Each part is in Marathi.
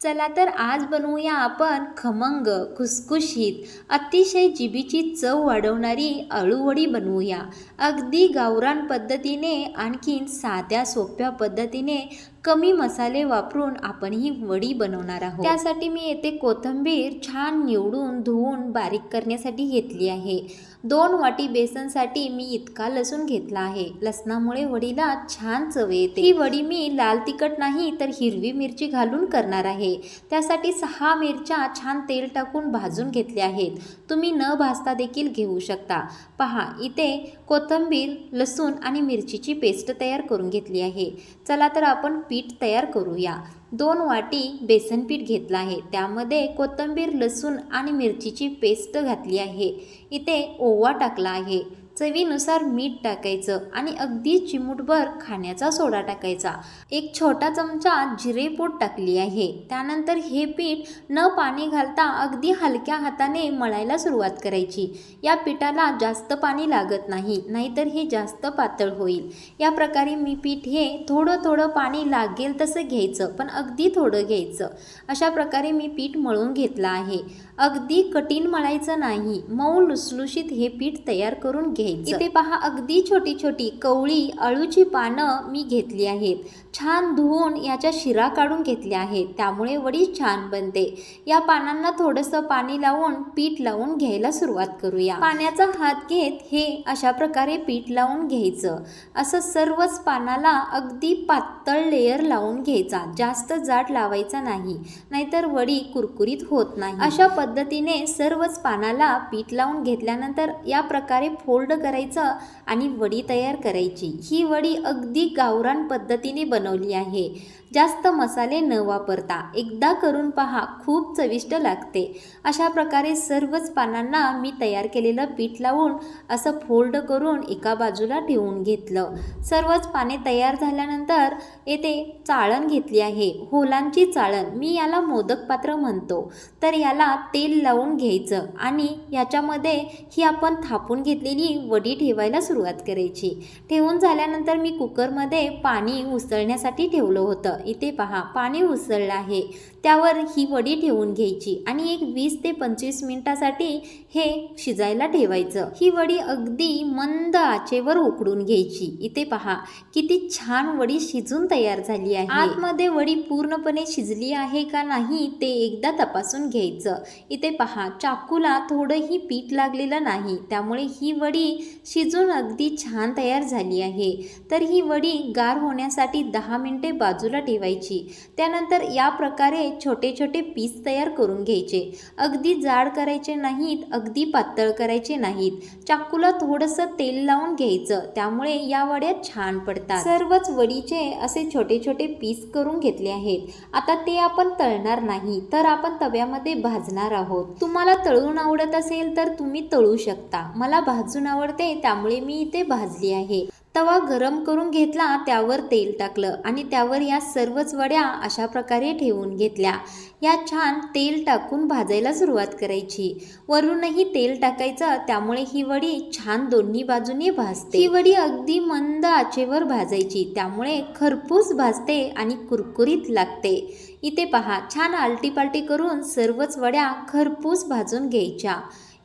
चला तर आज बनवूया आपण खमंग खुसखुशीत अतिशय जिबीची चव वाढवणारी अळूवडी बनवूया. अगदी गावरान पद्धतीने आणखीन साध्या सोप्या पद्धतीने कमी मसाले वापरून आपण ही वडी बनवणार आहोत. त्यासाठी मी येथे कोथिंबीर छान निवडून धुवून बारीक करण्यासाठी घेतली आहे. दोन वाटी बेसनसाठी मी इतका लसूण घेतला आहे. लसणामुळे वडीला छान चव येते. ही वडी मी लाल तिखट नाही तर हिरवी मिरची घालून करणार आहे. त्यासाठी सहा मिरच्या छान तेल टाकून भाजून घेतल्या आहेत. तुम्ही न भाजता देखील घेऊ शकता. पहा इथे कोथिंबीर लसूण आणि मिरचीची पेस्ट तयार करून घेतली आहे. चला तर आपण पीठ तयार करूया. दोन वाटी बेसन पीठ घेतलं आहे. त्यामध्ये कोथिंबीर लसूण आणि मिरचीची पेस्ट घातली आहे. इथे ओवा टाकला आहे. चवीनुसार मीठ टाकायचं आणि अगदी चिमूटभर खाण्याचा सोडा टाकायचा. एक छोटा चमचा जिरेपूड टाकली आहे. त्यानंतर हे पीठ न पाणी घालता अगदी हलक्या हाताने मळायला सुरुवात करायची. या पिठाला जास्त पाणी लागत नाही नाहीतर हे जास्त पातळ होईल. या प्रकारे मी पीठ हे थोडं थोडं पाणी लागेल तसं घ्यायचं पण अगदी थोडं घ्यायचं. अशा प्रकारे मी पीठ मळून घेतलं आहे. अगदी कठीण मळायचं नाही. मऊ लुसलुशीत हे पीठ तयार करून घ्यायचं. इथे पहा अगदी छोटी छोटी कवळी अळूची पानं मी घेतली आहेत. छान धुवून याच्या शिरा काढून घेतल्या आहेत. त्यामुळे वडी छान बनते. या पानांना थोडंसं पाणी लावून पीठ लावून घ्यायला सुरुवात करूया. पाण्याचा हात घेत हे अशा प्रकारे पीठ लावून घ्यायचं. असं सर्वच पानाला अगदी पातळ लेयर लावून घ्यायचा. जास्त जाड लावायचा नाही. नाहीतर वडी कुरकुरीत होत नाही. अशा पद्धतीने सर्वच पानाला पीठ लावून घेतल्यानंतर या प्रकारे फोल्ड करायचं आणि वडी तयार करायची. ही वडी अगदी गावरान पद्धतीने बनवली आहे. जास्त मसाले न वापरता एकदा करून पहा खूप चविष्ट लागते. अशा प्रकारे सर्वच पानांना मी तयार केलेलं पीठ लावून असं फोल्ड करून एका बाजूला ठेवून घेतलं. सर्वच पाने तयार झाल्यानंतर येथे चाळण घेतली आहे. होलांची चाळण मी याला मोदक पात्र म्हणतो. तर याला तेल लावून घ्यायचं आणि याच्यामध्ये ही आपण थापून घेतलेली वडी ठेवायला सुरुवात करायची. ठेवून झाल्यानंतर मी कुकरमध्ये पाणी उसळण्यासाठी ठेवलं होतं. इथे पहा पाणी उसळलं आहे. त्यावर ही वडी ठेवून घ्यायची आणि एक वीस ते पंचवीस मिनिटासाठी हे शिजायला ठेवायचं. ही वडी अगदी मंद आचेवर उकडून घ्यायची. इथे पहा किती छान वडी शिजून तयार झाली आहे. आतमध्ये वडी पूर्णपणे शिजली आहे का नाही ते एकदा तपासून घ्यायचं. इथे पहा चाकूला थोडंही पीठ लागलेलं नाही त्यामुळे ही वडी शिजून अगदी छान तयार झाली आहे. तर ही वडी गार होण्यासाठी दहा मिनिटे बाजूला ठेवायची. त्यानंतर या प्रकारे छोटे छोटे पीस तयार करून घ्यायचे. अगदी जाड करायचे नाहीत अगदी पातळ करायचे नाहीत. चाकूला थोडंसं तेल लावून घ्यायचं. त्यामुळे या वड्या छान पडतात. सर्वच वडीचे असे छोटे छोटे पीस करून घेतले आहेत. आता ते आपण तळणार नाही तर आपण तव्यामध्ये भाजणार आहोत. तुम्हाला तळून आवडत असेल तर तुम्ही तळू शकता. मला भाजून आवडते त्यामुळे मी इथे भाजली आहे. तवा गरम करून घेतला त्यावर तेल टाकलं आणि त्यावर या सर्वच वड्या अशा प्रकारे ठेवून घेतल्या. या छान तेल टाकून भाजायला सुरुवात करायची. वरूनही तेल टाकायचं त्यामुळे ही वडी छान दोन्ही बाजूनी भाजते. ही वडी अगदी मंद आचेवर भाजायची त्यामुळे खरपूस भाजते आणि कुरकुरीत लागते. इथे पहा छान आलटी पालटी करून सर्वच वड्या खरपूस भाजून घ्यायच्या.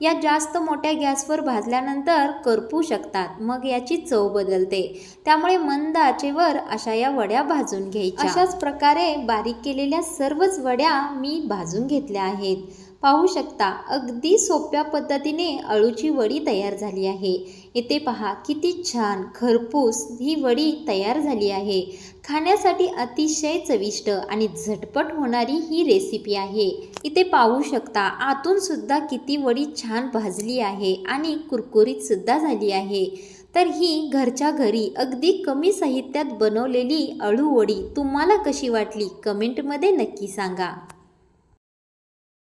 या जास्त मोठ्या गॅसवर भाजल्यानंतर करपू शकतात. मग याची चव बदलते. त्यामुळे मंद आचेवर अशा या वड्या भाजून घ्यायच्या. अशाच प्रकारे बारीक केलेल्या सर्वच वड्या मी भाजून घेतल्या आहेत. पाहू शकता अगदी सोप्या पद्धतीने अळूची वडी तयार झाली आहे. इथे पहा किती छान खरपूस ही वडी तयार झाली आहे. खाण्यासाठी अतिशय चविष्ट आणि झटपट होणारी ही रेसिपी आहे. इथे पाहू शकता आतून सुद्धा किती वडी छान भाजली आहे आणि कुरकुरीत सुद्धा झाली आहे. तर ही घरच्या घरी अगदी कमी साहित्यात बनवलेली अळूवडी तुम्हाला कशी वाटली कमेंटमध्ये नक्की सांगा.